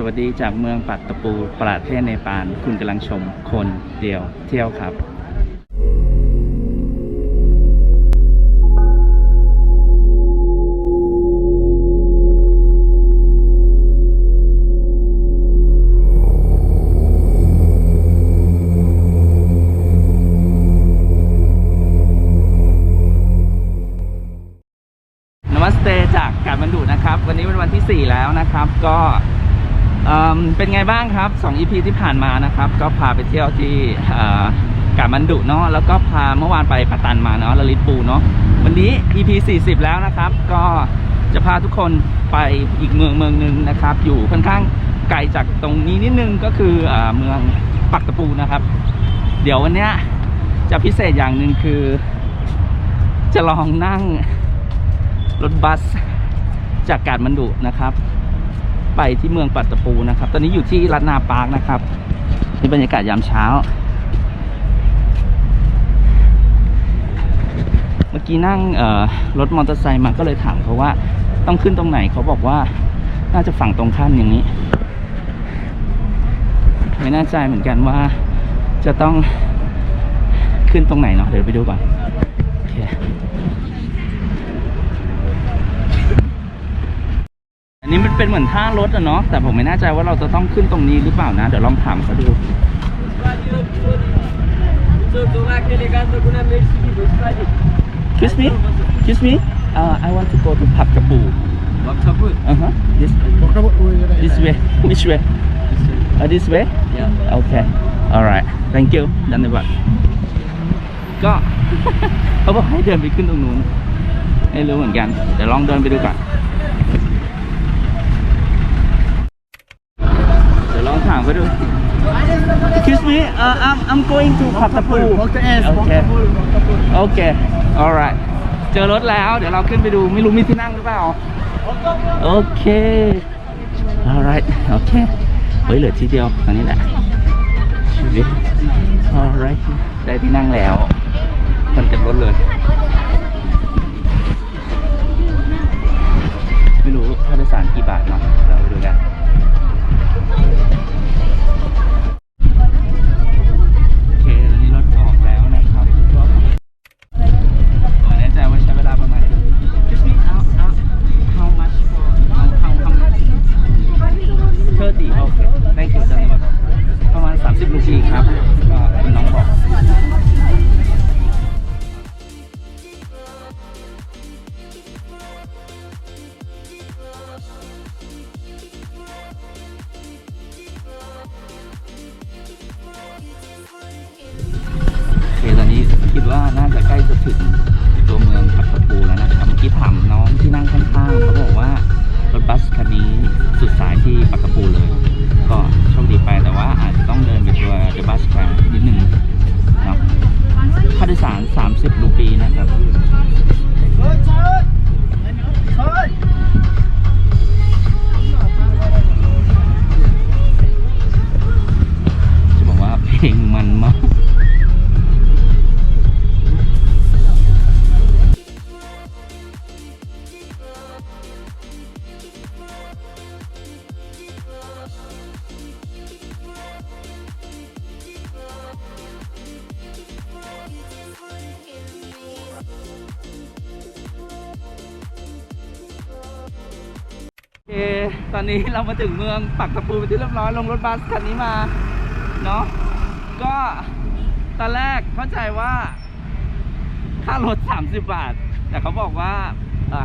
สวัสดีจากเมืองปัตตปูประเทศเนปาลคุณกำลังชมคนเดียวเที่ยวครับ เป็นไงบ้างครับ 2 EP ที่ผ่านมานะครับ ก็พาไปเที่ยวที่กาบรรดุเนาะแล้วก็พาเมื่อวานไปปะตันมาเนาะละลิตปูเนาะวันนี้ EP 40 แล้วนะครับ ก็จะพาทุกคนไปอีกเมืองเมืองหนึ่งนะครับ อยู่ค่อนข้างไกลจากตรงนี้นิดนึงก็คือเอ่อเมืองปักตะปูนะครับ เดี๋ยววันเนี้ยจะพิเศษอย่างหนึ่งคือ จะลองนั่งรถบัสจากกาดมันดุนะครับ ไปที่เมืองปัตตปูนะครับ ตอนนี้อยู่ที่รัตนาปาร์คนะครับนี่บรรยากาศยามเช้า เมื่อกี้นั่งรถมอเตอร์ไซค์มาก็เลยถามเขาว่าต้องขึ้นตรงไหนเขาบอกว่าน่าจะฝั่งตรงข้ามอย่างนี้ ไม่แน่ใจเหมือนกันว่าจะต้องขึ้นตรงไหนเนาะเดี๋ยวไปดูก่อนโอเค อันนี้มัน เป็นเหมือนท่ารถอะเนาะแต่ผมไม่แน่ใจว่าเราจะต้องขึ้นตรงนี้หรือเปล่านะ เดี๋ยวลองถามเขาดู Excuse me Excuse me uh, I want to go to Pakkapu uh huh this this way which way uh, this way okay alright thank you ดันบัตก็เขาบอกให้เดินไปขึ้นตรงนู้นไม่รู้เหมือนกันเดี๋ยวลองเดินไปดูก่อน เดี๋ยวลองถามเขาดู Excuse me uh, I'm I'm going to Patapur Okay Okay alright เจอรถแล้ว เดี๋ยวเราขึ้นไปดูไม่รู้มีที่นั่งหรือเปล่า โอเค alright โอเค เฮ้ยเหลือทีเดียวตอนนี้แหละชีวิต alright ได้ที่นั่งแล้วคนเต็มรถเลย ไม่รู้ค่าโดยสารกี่บาทเนาะเราไปดูกัน เคตอนนี้เรามาถึงเมืองปักตะปูเป็นที่เรียบร้อยลงรถบัสคันนี้มาเนาะก็ตอนแรกเข้าใจว่า ค่ารถ 30 บาท แต่เขาบอกว่าเออ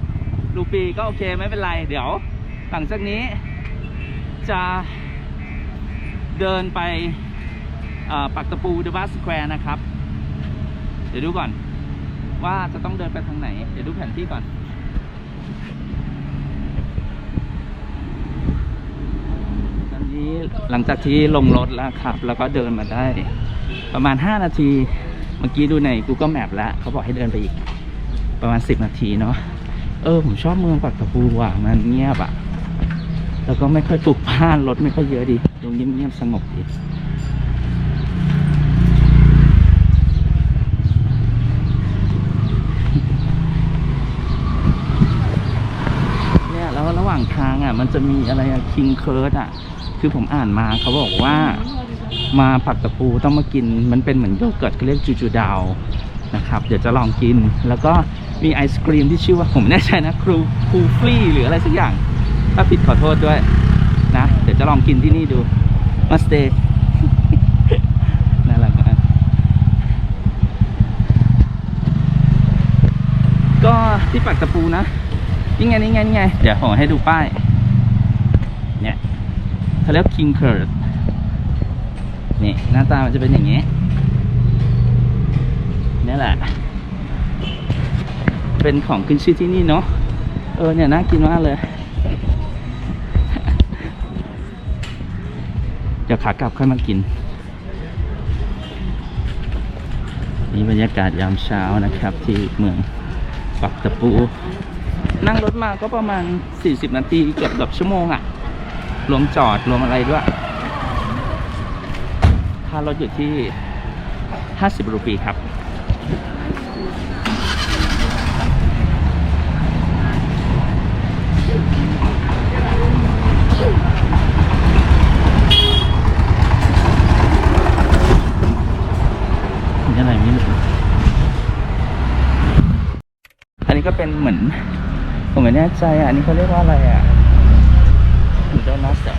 50รูปีก็โอเคไม่เป็นไรเดี๋ยว หลังจากนี้จะเดินไปปักตะปูเดอะบัสสแควร์นะครับ เดี๋ยวดูก่อนว่าจะต้องเดินไปทางไหน เดี๋ยวดูแผนที่ก่อน ตอนนี้ หลังจากที่ลงรถแล้วครับ แล้วก็เดินมาได้ ประมาณ 5 นาที เมื่อกี้ดูใน Google Map แล้วเขาบอกให้เดินไปอีก ประมาณ 10 นาทีเนาะเออผมชอบเมืองปักตะปูว่ะมันเงียบอะ่ะ แล้วก็ไม่ค่อยปลุกพล่านรถไม่ค่อยเยอะดีดูเงียบๆสงบดีเนี่ยแล้วระหว่างางทางอะ มันจะมีอะไรอะคิงเคิร์ดอะ คือผมอ่านมาเขาบอกว่ามาปักตะปูต้องมากิน มันเป็นเหมือนโยเกิร์ตเขาเรียกจูจูดาวนะครับ เดี๋ยวจะลองกิน แล้วก็มีไอศครีมที่ชื่อว่าผมไม่แน่ใจนะครูครูฟรีหรืออะไรสักอย่าง ถ้าผิดขอโทษด้วยนะ เดี๋ยวจะลองกินที่นี่ดูมาสเตย์น่ารักมากก็ที่ปักตะปูนะนี่ไงนี่ไงนี่ไง เดี๋ยวผมให้ดูป้าย เขาเรียก King Curd นี่หน้าตามันจะเป็นอย่างนี้นี่แหละ เป็นของขึ้นชื่อที่นี่เนาะเออเนี่ยน่ากินมากเลย เดี๋ยวขากลับค่อยมากิน นี่บรรยากาศยามเช้านะครับที่เมืองปักตะปู นั่งรถมาก็ประมาณ 40 นาทีเกือบเกือบชั่วโมงอะ่ะ รวมจอดรวมอะไรด้วย ค่ารถอยู่ที่ 50 รูปีครับ นี่อะไรไม่รู้อันนี้ก็เป็นเหมือน ผมไม่แน่ใจอะ อันนี้เขาเรียกว่าอะไรอะ เหมือนโดนัทอ่ะ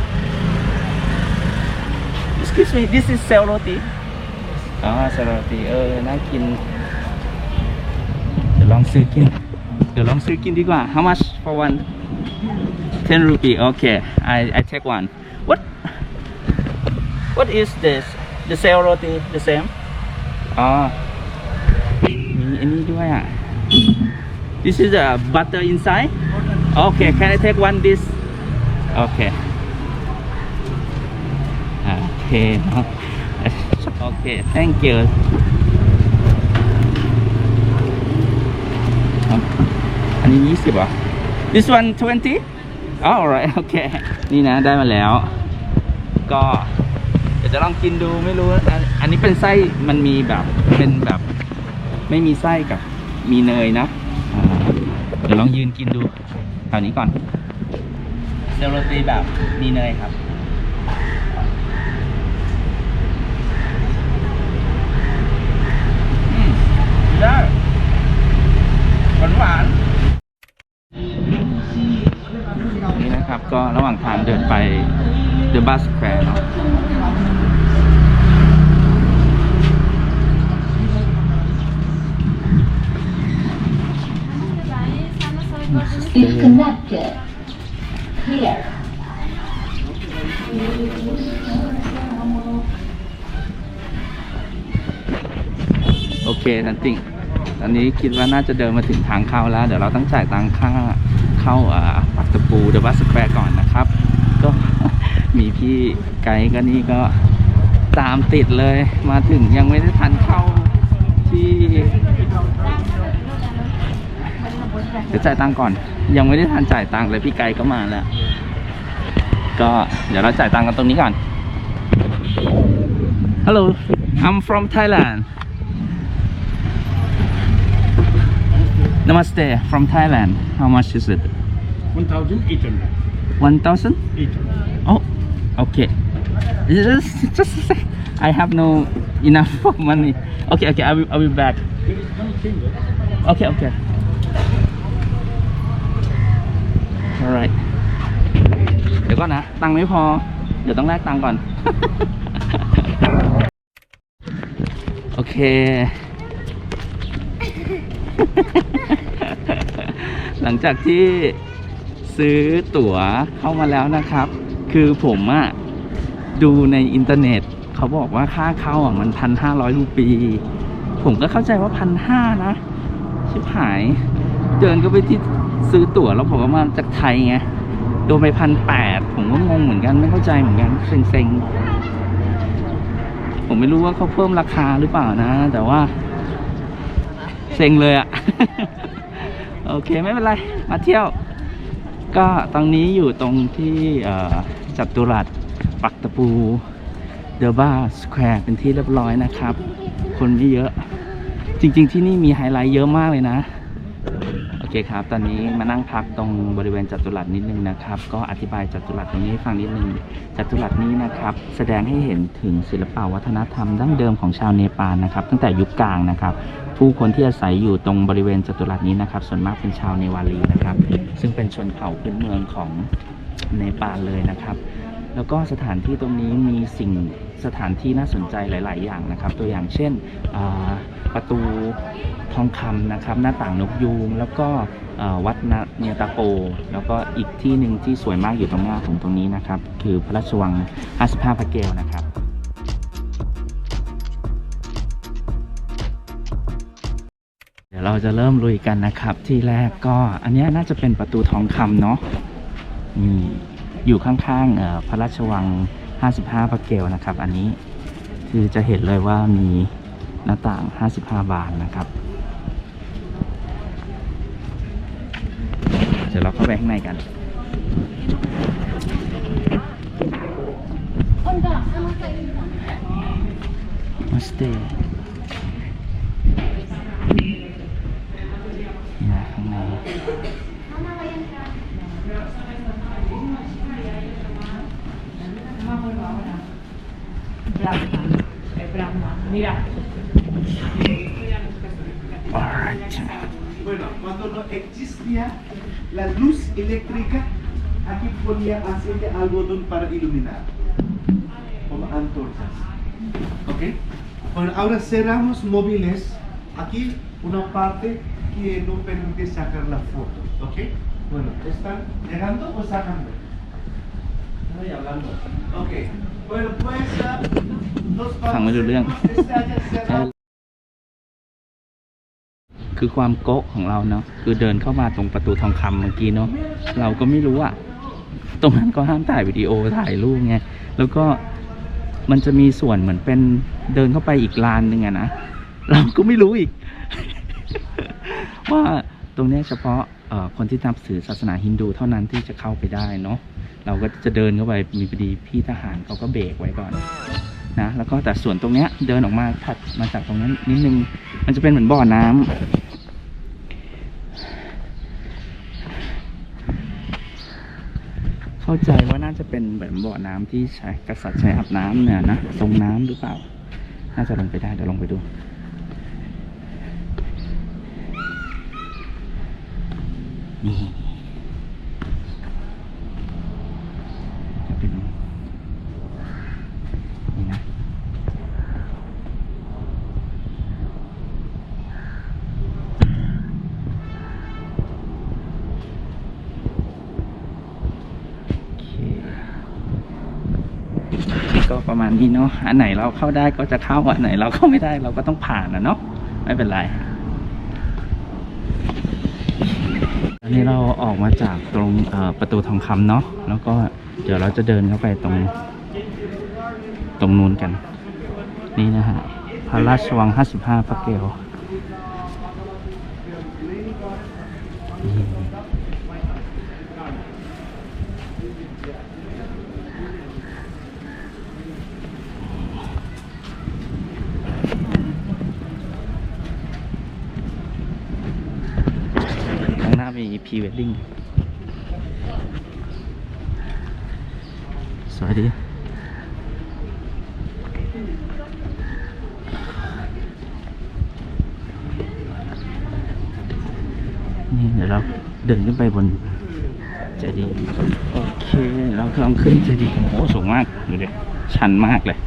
Excuse me this is cell roti อ๋อ cell roti เออ น่ากิน เดี๋ยวลองซื้อกิน เดี๋ยวลองซื้อกินดีกว่า How much for one 10 rupee okay I I take one what what is this the cell roti the same อ๋อ มีอันนี้ด้วยอ่ะ This is a butter inside Okay can I take one this Okay โอเคเนอะโอเค thank you อันนี้20เหรอ This one 20 oh, alright โอเค นี่นะได้มาแล้ว ก็เดี๋ยวจะลองกินดูไม่รู้ อันนี้เป็นไส้มันมีแบบเป็นแบบ ไม่มีไส้กับมีเนยนะเดี๋ยวลองยืนกินดูแถวนี้ก่อน เซลโรตีแบบมีเนยครับอืมได้หวานหวานๆนี่นะครับก็ระหว่างทางเดินไปเดอะบัสแควร์เนาะ is connected. Here. โอเคนันติงตอนนี้คิดว่าน่าจะเดินมาถึงทางเข้าแล้ว เดี๋ยวเราต้องจ่ายตังค่าเข้าอ่าปักตะปูเดอะบัสแควร์ก่อนนะครับ ก็มีพี่ไกด์ก็นี่ก็ตามติดเลย มาถึงยังไม่ได้ทันเข้าที่ เดี๋ยวจ่ายตังค์ก่อน ยังไม่ได้ทันจ่ายตังค์เลยพี่ไกด์ก็มาแล้ว ก็เดี๋ยวเราจ่ายตังค์กันตรงนี้ก่อน Hello I'm from Thailand Namaste from Thailand How much is it 1,800. 1,000 800. Oh okay just just a sec. I have no enough money Okay okay I will I will back There is one thing. Okay okay alright เดี๋ยวก่อนนะ ตังค์ไม่พอ เดี๋ยวต้องแลกตังค์ก่อน โอเค หลังจากที่ซื้อตั๋วเข้ามาแล้วนะครับ คือผมอะดูในอินเทอร์เน็ต เขาบอกว่าค่าเข้าอะมันพันห้าร้อยรูปี ผมก็เข้าใจว่าพันห้านะ ชิบหาย เดินก็ไปที่ซื้อตั๋วแล้วผมก็มาจากไทยไงโดนไปพันแปดผมก็งงเหมือนกันไม่เข้าใจเหมือนกันเซ็งๆ ผมไม่รู้ว่าเขาเพิ่มราคาหรือเปล่านะ แต่ว่า เซ็งเลยอะโอเคไม่เป็นไร มาเที่ยว ก็ตอนนี้อยู่ตรงที่จัตุรัสปักตะปูเดอะบ้าสแควร์เป็นที่เรียบร้อยนะครับ คนไม่เยอะ จริง ๆ ที่นี่มีไฮไลท์เยอะมากเลยนะ เคครับ ตอนนี้มานั่งพักตรงบริเวณจัตุรัสนิดนึงนะครับ ก็อธิบายจัตุรัสตรงนี้ให้ฟังนิดนึง จัตุรัสนี้นะครับ แสดงให้เห็นถึงศิลปวัฒนธรรมดั้งเดิมของชาวเนปาลนะครับ ตั้งแต่ยุคกลางนะครับ ผู้คนที่อาศัยอยู่ตรงบริเวณจัตุรัสนี้นะครับ ส่วนมากเป็นชาวเนวาลีนะครับ ซึ่งเป็นชนเผ่าพื้นเมืองของเนปาลเลยนะครับ แล้วก็สถานที่ตรงนี้มีสิ่งสถานที่น่าสนใจหลาย ๆ อย่างนะครับ ตัวอย่างเช่นอ่า ประตูทองคำนะครับ หน้าต่างนกยูงแล้วก็วัดนเนียตาโป แล้วก็อีกที่หนึ่งที่สวยมากอยู่ตรงหน้าของตรงนี้นะครับ คือพระราชวัง 55 พระเกลนะครับเดี๋ยวเราจะเริ่มลุยกันนะครับ ที่แรกก็อันนี้น่าจะเป็นประตูทองคำเนาะอืมอยู่ข้างๆพระราชวัง 55 พระเกลนะครับ อันนี้คือจะเห็นเลยว่ามี หน้าต่าง 55 บานนะครับ เดี๋ยวเราเข้าไปข้างในกันมาสเตย์ eléctrica, aquí ponía aceite algodón para iluminar, como antorchas. ¿Ok? Bueno, ahora cerramos móviles. Aquí una parte que no permite sacar la foto. ¿Ok? Bueno, ¿están llegando o sacando? Estoy hablando. Ok. Bueno, pues ah, dos คือความโก๊ะของเราเนาะคือเดินเข้ามาตรงประตูทองคำเมื่อกี้เนาะเราก็ไม่รู้อะตรงนั้นก็ห้ามถ่ายวิดีโอถ่ายรูปไงแล้วก็มันจะมีส่วนเหมือนเป็นเดินเข้าไปอีกลานหนึ่งอะนะเราก็ไม่รู้อีก ว่าตรงเนี้ยเฉพาะเอ่อคนที่นับถือศาสนาฮินดูเท่านั้นที่จะเข้าไปได้เนาะเราก็จะเดินเข้าไปมีพอดีพี่ทหารเขาก็เบรกไว้ก่อนนะแล้วก็แต่ส่วนตรงเนี้ยเดินออกมาถัดมาจากตรงนั้นนิดนึง มันจะเป็นเหมือนบ่อน้ำ เข้าใจว่าน่าจะเป็นแบบบ่อน้ำที่ใช้กษัตริย์ใช้อาบน้ำเนี่ยนะทรงน้ำหรือเปล่า น่าจะลงไปได้เดี๋ยวลงไปดูนี่จะเป็นนี่นะ โอเค ก็ประมาณนี้เนาะอันไหนเราเข้าได้ก็จะเข้าอันไหนเราเข้าไม่ได้เราก็ต้องผ่านนะเนาะไม่เป็นไรอันนี้เราออกมาจากตรงประตูทองคำเนาะแล้วก็เดี๋ยวเราจะเดินเข้าไปตรง ตรงนู้นกัน นี่นะฮะพระราชวัง 55 พระเกลนี่ข้างหน้ามีพรีเวดดิ้งสวัสดี นี่เดี๋ยวเราเดินขึ้นไปบนเจดีย์โอเค เรากำลังขึ้นเจดีย์โอ้โสูงมากดูดิชันมากเลย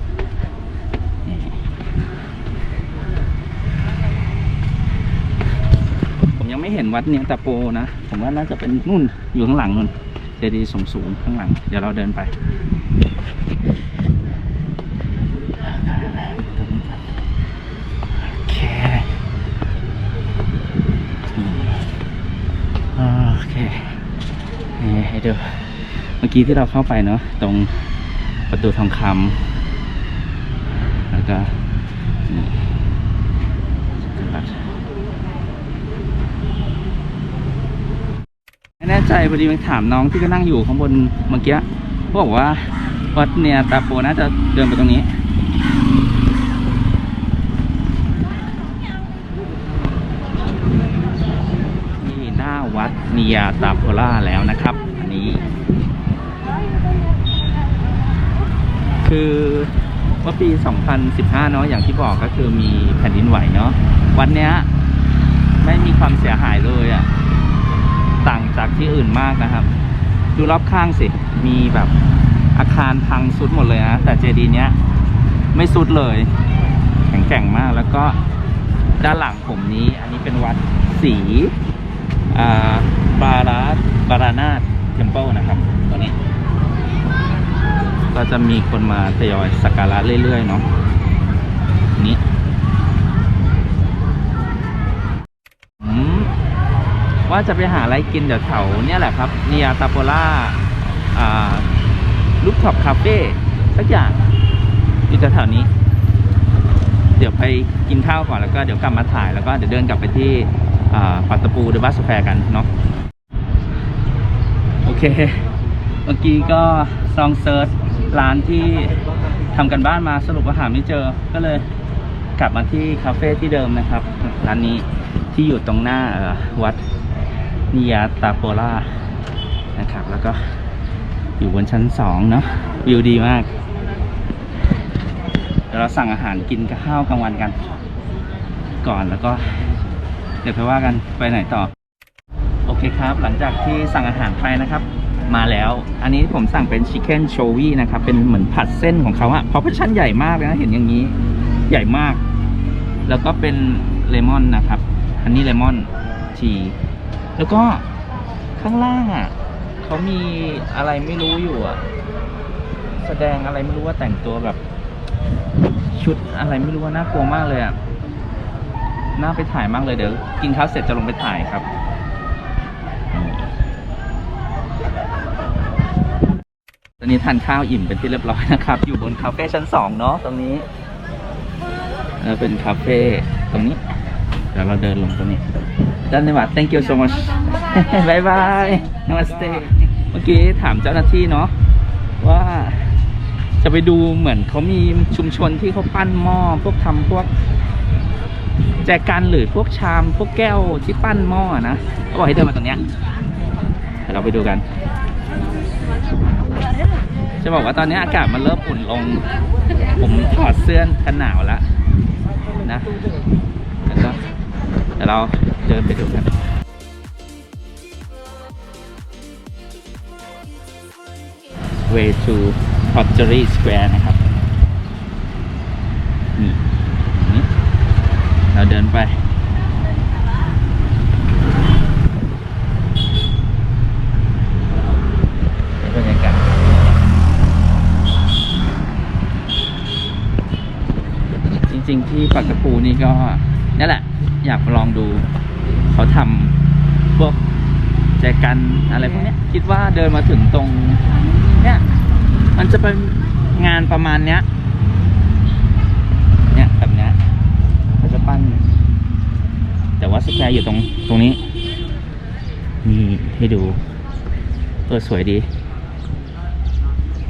ผมยังไม่เห็นวัดเนี่ยตะโปนะ ผมว่าน่าจะเป็นนู่นอยู่ข้างหลังนู่นเจดีย์สูงสูงๆข้างหลัง เดี๋ยวเราเดินไป โอเค โอเค นี่ให้ดูเมื่อกี้ที่เราเข้าไปเนาะตรงประตูทองคำแล้วก็นี่ไม่แน่ใจพอดีไปถามน้องที่ก็นั่งอยู่ข้างบนเมื่อกี้เขาบอกว่าวัดเนี่ยตาโปน่าจะเดินไปตรงนี้นี่หน้าวัดเนิยตาโพล่าแล้วนะครับ คือเมื่อปี 2015 เนาะอย่างที่บอกก็คือมีแผ่นดินไหวเนาะวันเนี้ยไม่มีความเสียหายเลยอะ่ะ ต่างจากที่อื่นมากนะครับ ดูรอบข้างสิ มีแบบอาคารพังสุดหมดเลยนะแต่เจดีย์เนี้ยไม่สุดเลย แข็งแกร่งมากแล้วก็ด้านหลังผมนี้ อันนี้เป็นวัดศรีอ่าบาราบารานาเทมเปิลนะครับตัวนี้ ก็จะมีคนมาทยอยสักการะเรื่อย ๆ เนาะนี้ว่าจะไปหาอะไรกินเดี๋ยวแถวเนี่ยแหละครับเนียตาโปล่าอ่าลูกท็อปคาเฟ่สักอย่างอยู่แถวๆนี้ เดี๋ยวไปกินข้าวก่อนแล้วก็เดี๋ยวกลับมาถ่ายแล้วก็เดี๋ยวเดินกลับไปที่อ่าปัตตปูเดอะบัสแฟร์กันเนาะ เค เมื่อกี้ก็ลองเซิร์ชร้านที่ทำกันบ้านมาสรุปว่าหาไม่เจอ ก็เลยกลับมาที่คาเฟ่ที่เดิมนะครับ ร้านนี้ที่อยู่ตรงหน้าออวัดนิยาตาโปล่านะครับ แล้วก็อยู่บนชั้นสองเนาะวิวดีมาก เดี๋ยวเราสั่งอาหารกินกับข้าวกลางวันกัน ก่อนแล้วก็ เดี๋ยวไปว่ากันไปไหนต่อ เคครับ หลังจากที่สั่งอาหารไปนะครับ มาแล้ว อันนี้ผมสั่งเป็นชิคเก้นโชวีนะครับ เป็นเหมือนผัดเส้นของเขาอะเพราะพชั่นใหญ่มากเลยนะ เห็นอย่างนี้ ใหญ่มาก แล้วก็เป็นเลมอนนะครับ อันนี้เลมอนที แล้วก็ข้างล่างอะเขามีอะไรไม่รู้อยู่อะแสดงอะไรไม่รู้ว่าแต่งตัวแบบ ชุดอะไรไม่รู้ว่าน่ากลัวมากเลยอะน่าไปถ่ายมากเลยเดี๋ยวกินข้าวเสร็จจะลงไปถ่ายครับ อนนี้ทานข้าวอิ่มเป็นที่เรียบร้อยนะครับ อยู่บนคาเฟ่ชั้นสองเนาะตรงนี้แล้วเป็นคาเฟ่ตรงนี้เดี๋ยวเราเดินลงตรงนี้ด้านในวัด thank you so much บายบาย namaste เมื่อกี้ถามเจ้าหน้าที่เนาะว่าจะไปดูเหมือนเขามีชุมชนที่เขาปั้นหม้อพวกทำพวก แจกันหรือพวกชาม พวกแก้วที่ปั้นหม้อนะเขาบอกให้เดินมาตรงเนี้ยเดี๋ยวเราไปดูกัน จะบอกว่าตอนนี้อากาศมันเริ่มอุ่นลง ผมถอดเสื้อกันหนาวแล้วนะแล้วก็เดี๋ยวเราเดินไปดูกัน Way to Pottery Square นะครับ นี่ เราเดินไป บรรยากาศ จ ริง ๆ ที่ปักตะปูนี่ก็นั่นแหละ อยากลองดู เขาทำพวกแจกันอะไรพวกนี้คิดว่าเดินมาถึงตรง เนี่ย มันจะเป็นงานประมาณเนี้ย เนี่ยแบบเนี้ยเขาจะปั้น แต่ว่าสแควร์อยู่ตรงตรงนี้ นี่ให้ดู เออสวยดี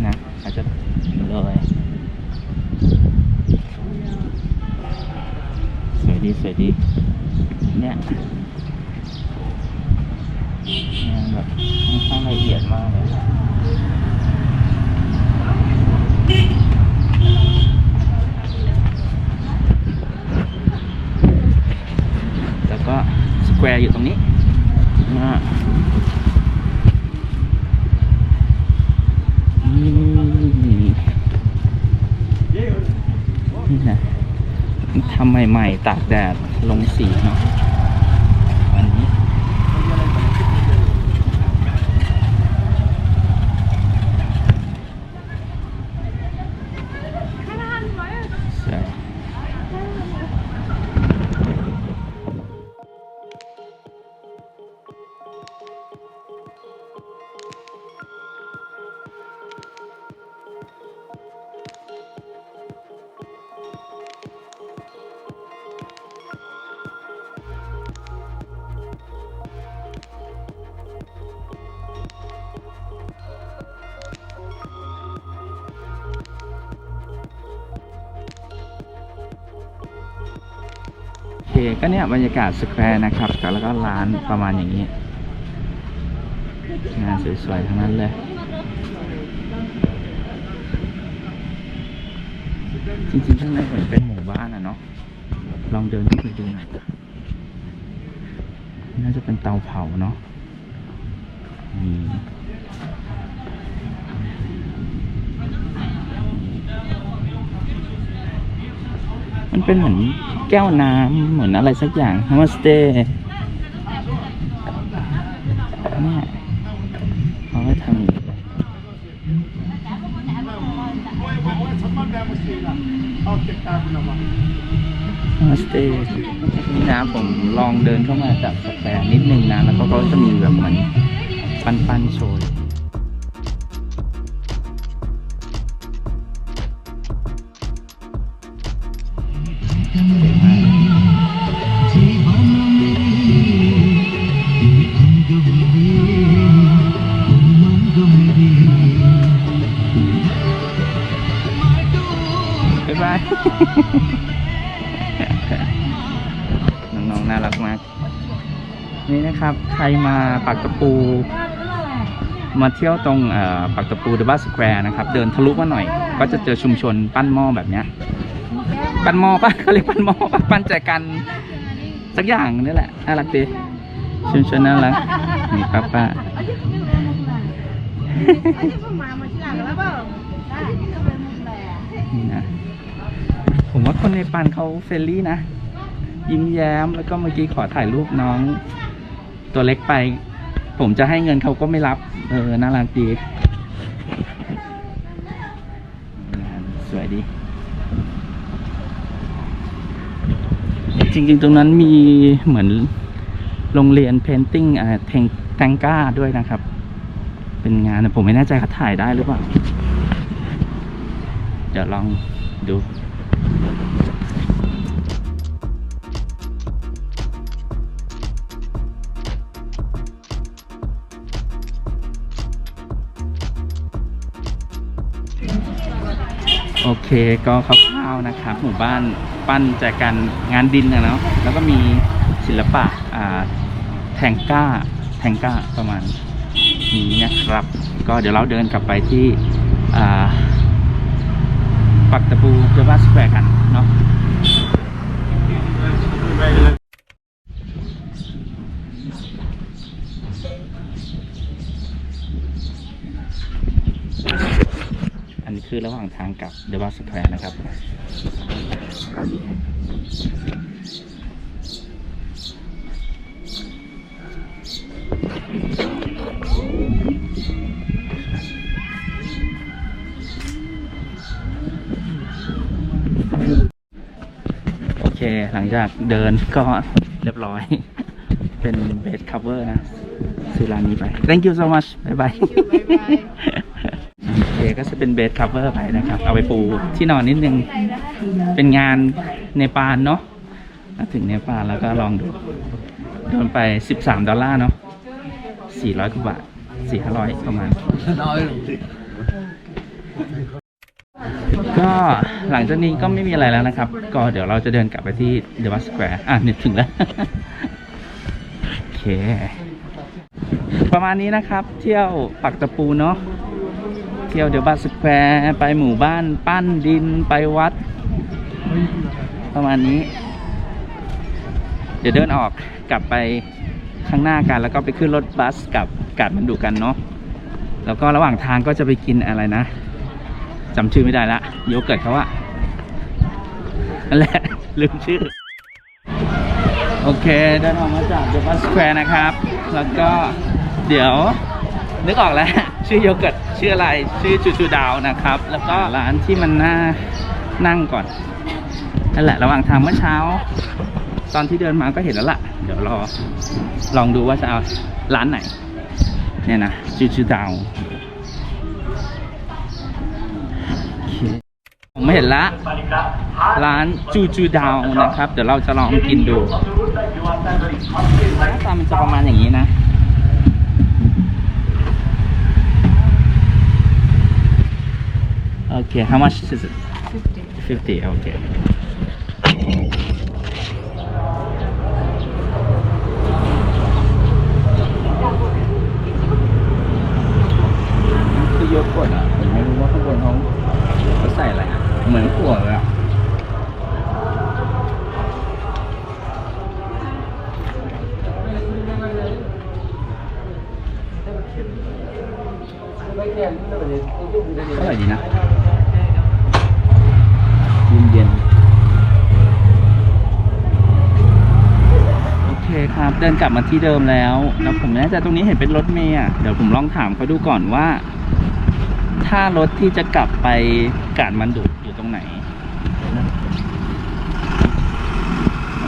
นะอาจจะเลย สวยดีสวยดี เนี่ยงานแบบค่อนข้างละเอียดมากเลย แล้วก็สแควร์อยู่ตรงนี้อ่านี่นี่นะทำใหม่ๆ ตากแดดลงสีเนาะ ก็เนี่ยบรรยากาศสแควร์นะครับ แล้วก็ร้านประมาณอย่างนี้งานสวยๆทั้งนั้นเลย จริงๆข้างในเหมือนเป็นหมู่บ้านอะเนาะลองเดินเข้าไปดูหน่อยน่าจะเป็นเตาเผาเนาะอืมมันเป็นเหมือน แก้วน้ำเหมือนอะไรสักอย่างฮามาสเตเนี่ยเขาไม่ทำอย่างนี้นาสเตนี่นะผมลองเดินเข้ามาจากสแควร์นิดนึงนะ แล้วก็เขาจะมีแบบเหมือน ปั้นปั้นๆโชว์อยู่ รับใครมาปากตะปู มาเที่ยวตรงอ่อปากตะปูเดอะบ้าสแควร์นะครับ เดินทะลุมาหน่อย ก็จะเจอชุมชนปั้นหม้อแบบเนี้ยปั้นหม้อปะเขาเรียกปั้นหม้อปั้นแจกันสักอย่างนี่แหละน่ารักดีชุมชนน่ารักนี่ป้าป้าผมว่าคนในปันเขาเฟรนลี่นะ ยิ้มแย้มแล้วก็เมื่อกี้ขอถ่ายรูปน้อง ตัวเล็กไป ผมจะให้เงินเขาก็ไม่รับ เออ น่ารักดี สวยดี จริง ๆ ตรงนั้นมีเหมือนโรงเรียนเพนติ้งอ่าเทงแทงก้าด้วยนะครับ เป็นงาน ผมไม่แน่ใจเขาถ่ายได้หรือเปล่า เดี๋ยวลองดู โอเคก็คร่าวๆนะครับหมู่บ้านปั้นจากการงานดินนะเนาะแล้วก็มีศิลปะอ่าแทงก้าแทงก้าประมาณนี้นะครับ ก็เดี๋ยวเราเดินกลับไปที่อ่าปักตะปูเดอะบัสสแควร์กันเนาะอันนี้ คือระหว่างทางกลับเดอะบัสแควร์นะครับ โอเค หลังจากเดินก็เรียบร้อย เป็นเบสคัฟเวอร์นะซื้อร้านนี้ไป thank you so much บ๊ายบาย โอเคก็จะเป็นเบสคัฟเวอร์ไปนะครับ เอาไปปูที่นอนนิดนึง เป็นงานเนปาลเนาะมาถึงเนปาลแล้วก็ลองดูโดนไป 13 ดอลลาร์เนาะ400กว่าบาท4-500 ประมาณ ก็หลังจากนี้ก็ไม่มีอะไรแล้วนะครับ ก็เดี๋ยวเราจะเดินกลับไปที่เดอะบัสสแควร์อะนึกถึงแล้ว โอเค ประมาณนี้นะครับ เที่ยวปักตะปูเนาะ ที่ยวเดอะบัสสแควร์ไปหมู่บ้านปั้นดินไปวัด ประมาณนี้ เดี๋ยวเดินออกกลับไปข้างหน้ากันแล้วก็ไปขึ้นรถบัสกับกาดมันดูกันเนาะแล้วก็ระหว่างทางก็จะไปกินอะไรนะจำชื่อไม่ได้ละโยเกิร์ตเขาอะนั่นแหละ ลืมชื่อ โอเคเดินออกมาจากเดอะบัสแควร์นะครับ แล้วก็เดี๋ยวนึกออกแล้ว ชื่อโยเกิร์ตชื่ออะไรชื่อจูจูดาวนะครับ แล้วก็ร้านที่มันน่านั่งก่อนนั่นแหละระหว่างทางเมื่อเช้า ตอนที่เดินมาก็เห็นแล้วล่ะ เดี๋ยวรอลองดูว่าจะเอาร้านไหน เนี่ยนะจูจูดาวผมไม่เห็นละ ร้านจูจูดาวนะครับ เดี๋ยวเราจะลองกินดูหน้าตามันจะประมาณอย่างนี้นะ โอเค how much is it 50โอเค โเท่าไหร่ดีนะ เย็นเย็นๆโอเคครับ เดินกลับมาที่เดิมแล้ว แล้วผมไม่แน่ใจตรงนี้เห็นเป็นรถเมย์อะ เดี๋ยวผมลองถามเขาดูก่อนว่า ถ้ารถที่จะกลับไปกาดมันดุอยู่ตรงไหน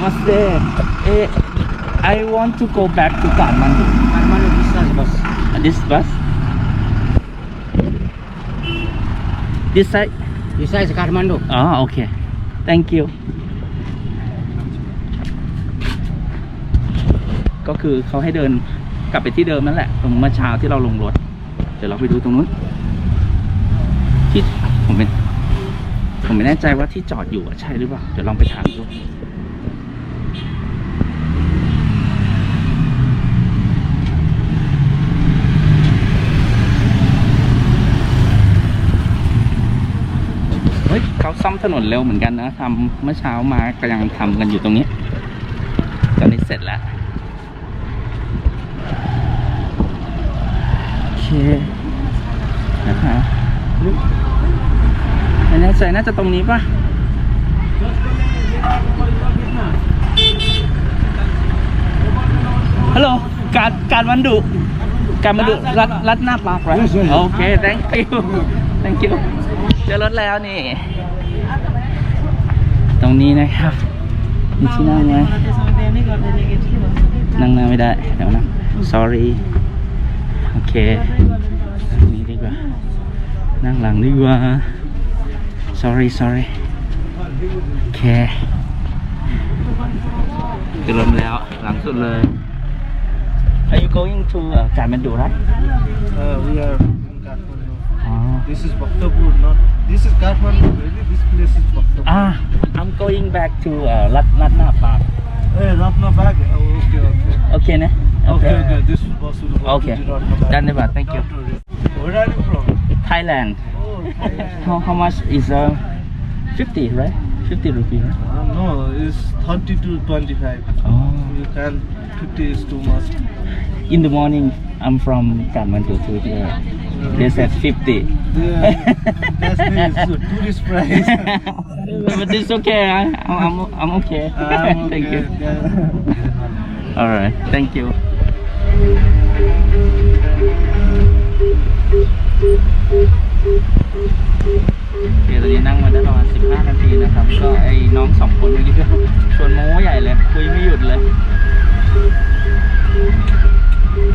มาสเตเอ I want to go back to กาดมันดุ Kathmandu discharge bus. this bus this side This is Kathmandu. อ๋อโอเค thank you คือเขาให้เดินกลับไปที่เดิมนั่นแหละ ตรงเมื่อเช้าที่เราลงรถ เดี๋ยวเราไปดูตรงนู้น ที่ผมเป็นผมไม่แน่ใจว่าที่จอดอยู่ใช่หรือเปล่า เดี๋ยวลองไปถามดูเฮ้ยเขาซ่อมถนนเร็วเหมือนกันนะทำเมื่อเช้ามาก็ยังทำกันอยู่ตรงนี้ ตอนนี้เสร็จแล้ว โอ เคนะฮะไม่แน่ใจน่าจะตรงนี้ปะฮัลโหลการการวันดุการวันดุรัดรัดหน้าปากไร Yes, yes. โอเค thank you thank you เจอรถแล้วนี่ ตรงนี้นะครับมีที่นั่งไหมนั่งหน้าไม่ได้ เดี๋ยวนะ sorry โอเคตรงนี้ดีกว่า นั่งหลังดีกว่า sorry sorry โอเคเติมแล้ว หลังสุดเลย Are you going to เอ่อการมันดูright Uh, we are in Kathmandu. อ๋อ This is Bhaktapur, not. This is Kathmandu. Really, this place is Bhaktapur. อ่า I'm going back to เอ่อรัดรัดหน้าปาก Hey, Ratna bag. Oh, okay, okay. โอเคนะ Okay, okay. This is Basul. Okay. Thank you. Where are you from? Thailand. Oh, Thailand. how, how much is uh, 50, right? 50 rupees, right? Uh, no, it's 30 to 25. Oh. You can, 50 is too much. In the morning, I'm from Kathmandu to here. They said 50. Yeah, that's the tourist price. but it's okay. I, am I'm, I'm okay. I'm okay. Thank you. Yeah. All right. Thank you. เดี๋ยวตอนนี้นั่งมาได้ประมาณ15 นาทีนะครับ ก็ไอ้น้องสองคนเมื่อกี้ก็ชวนโม้ใหญ่เลย คุยไม่หยุดเลย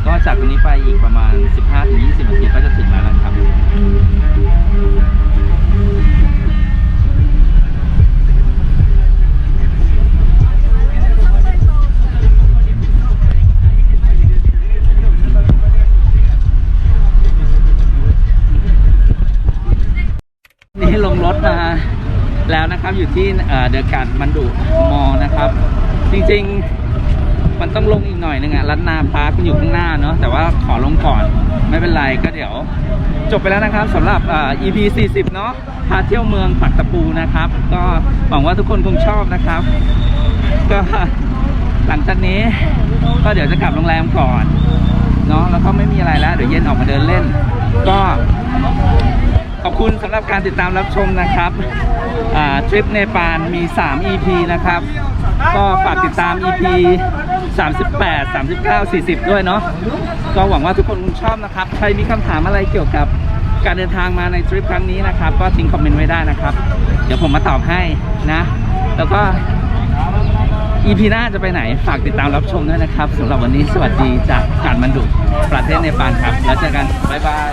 ก็จากตรงนี้ไปอีกประมาณ 15-20 นาทีก็จะถึงแล้วนะครับ แล้วนะครับอยู่ที่เดอะการ์ดมันดุมอนะครับ จริงๆมันต้องลงอีกหน่อยนึงอะรัตนาพาร์คมันอยู่ข้างหน้าเนาะแต่ว่าขอลงก่อนไม่เป็นไรก็เดี๋ยว จบไปแล้วนะครับสำหรับอ่อ EP 40 เนาะพาเที่ยวเมืองปักตะปูนะครับ ก็หวังว่าทุกคนคงชอบนะครับ ก็หลังจากนี้ก็เดี๋ยวจะกลับโรงแรมก่อนเนาะแล้วก็ไม่มีอะไรแล้วเดี๋ยวเย็นออกมาเดินเล่น ก็ขอบคุณสำหรับการติดตามรับชมนะครับ ทริปเนปาลมี 3 EP นะครับ ก็ฝากติดตาม EP 38 39 40 ด้วยเนาะก็หวังว่าทุกคนคงชอบนะครับ ใครมีคำถามอะไรเกี่ยวกับการเดินทางมาในทริปครั้งนี้นะครับ ก็ทิ้งคอมเมนต์ไว้ได้นะครับ เดี๋ยวผมมาตอบให้นะ แล้วก็ EP หน้าจะไปไหนฝากติดตามรับชมด้วยนะครับสำหรับวันนี้สวัสดีจากการมันดุประเทศเนปาลครับ แล้วเจอกัน บ๊ายบาย